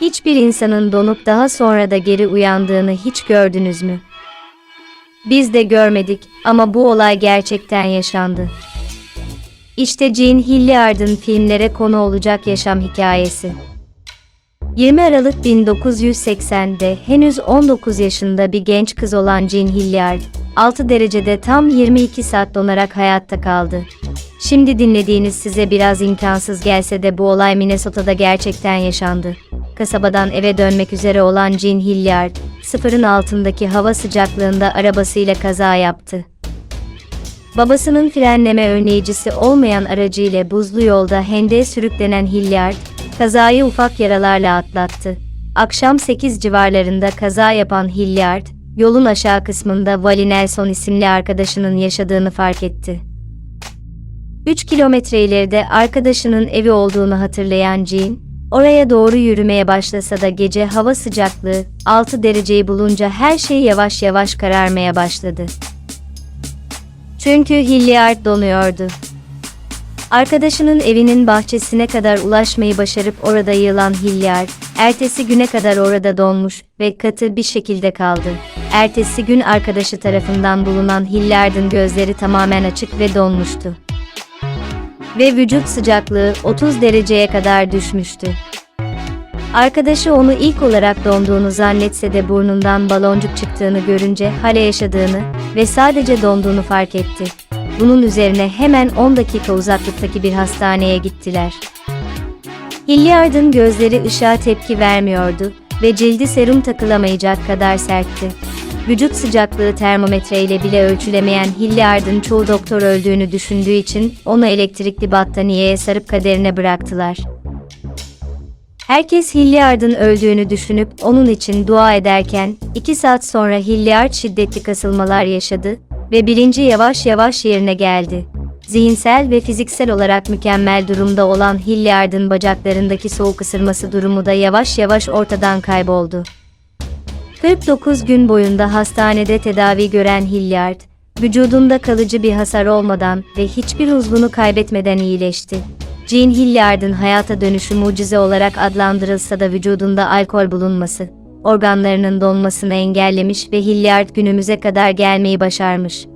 Hiçbir insanın donup daha sonra da geri uyandığını hiç gördünüz mü? Biz de görmedik ama bu olay gerçekten yaşandı. İşte Jean Hilliard'ın filmlere konu olacak yaşam hikayesi. 20 Aralık 1980'de henüz 19 yaşında bir genç kız olan Jean Hilliard, 6 derecede tam 22 saat donarak hayatta kaldı. Şimdi dinlediğiniz size biraz imkansız gelse de bu olay Minnesota'da gerçekten yaşandı. Kasabadan eve dönmek üzere olan Jean Hilliard, sıfırın altındaki hava sıcaklığında arabasıyla kaza yaptı. Babasının frenleme önleyicisi olmayan aracı ile buzlu yolda hendeğe sürüklenen Hilliard, kazayı ufak yaralarla atlattı. Akşam 8 civarlarında kaza yapan Hilliard, yolun aşağı kısmında Wally Nelson isimli arkadaşının yaşadığını fark etti. 3 kilometre ileride arkadaşının evi olduğunu hatırlayan Jean, oraya doğru yürümeye başlasa da gece hava sıcaklığı 6 dereceyi bulunca her şey yavaş yavaş kararmaya başladı. Çünkü Hilliard donuyordu. Arkadaşının evinin bahçesine kadar ulaşmayı başarıp orada yığılan Hilliard, ertesi güne kadar orada donmuş ve katı bir şekilde kaldı. Ertesi gün arkadaşı tarafından bulunan Hilliard'ın gözleri tamamen açık ve donmuştu. Ve vücut sıcaklığı 30 dereceye kadar düşmüştü. Arkadaşı onu ilk olarak donduğunu zannetse de burnundan baloncuk çıktığını görünce hale yaşadığını ve sadece donduğunu fark etti. Bunun üzerine hemen 10 dakika uzaklıktaki bir hastaneye gittiler. Hilliard'ın gözleri ışığa tepki vermiyordu ve cildi serum takılamayacak kadar sertti. Vücut sıcaklığı termometre ile bile ölçülemeyen Hilliard'ın çoğu doktor öldüğünü düşündüğü için onu elektrikli battaniyeye sarıp kaderine bıraktılar. Herkes Hilliard'ın öldüğünü düşünüp onun için dua ederken, iki saat sonra Hilliard şiddetli kasılmalar yaşadı ve bilinci yavaş yavaş yerine geldi. Zihinsel ve fiziksel olarak mükemmel durumda olan Hilliard'ın bacaklarındaki soğuk ısırması durumu da yavaş yavaş ortadan kayboldu. 49 gün boyunda hastanede tedavi gören Hilliard, vücudunda kalıcı bir hasar olmadan ve hiçbir uzvunu kaybetmeden iyileşti. Jean Hilliard'ın hayata dönüşü mucize olarak adlandırılsa da vücudunda alkol bulunması, organlarının donmasını engellemiş ve Hilliard günümüze kadar gelmeyi başarmış.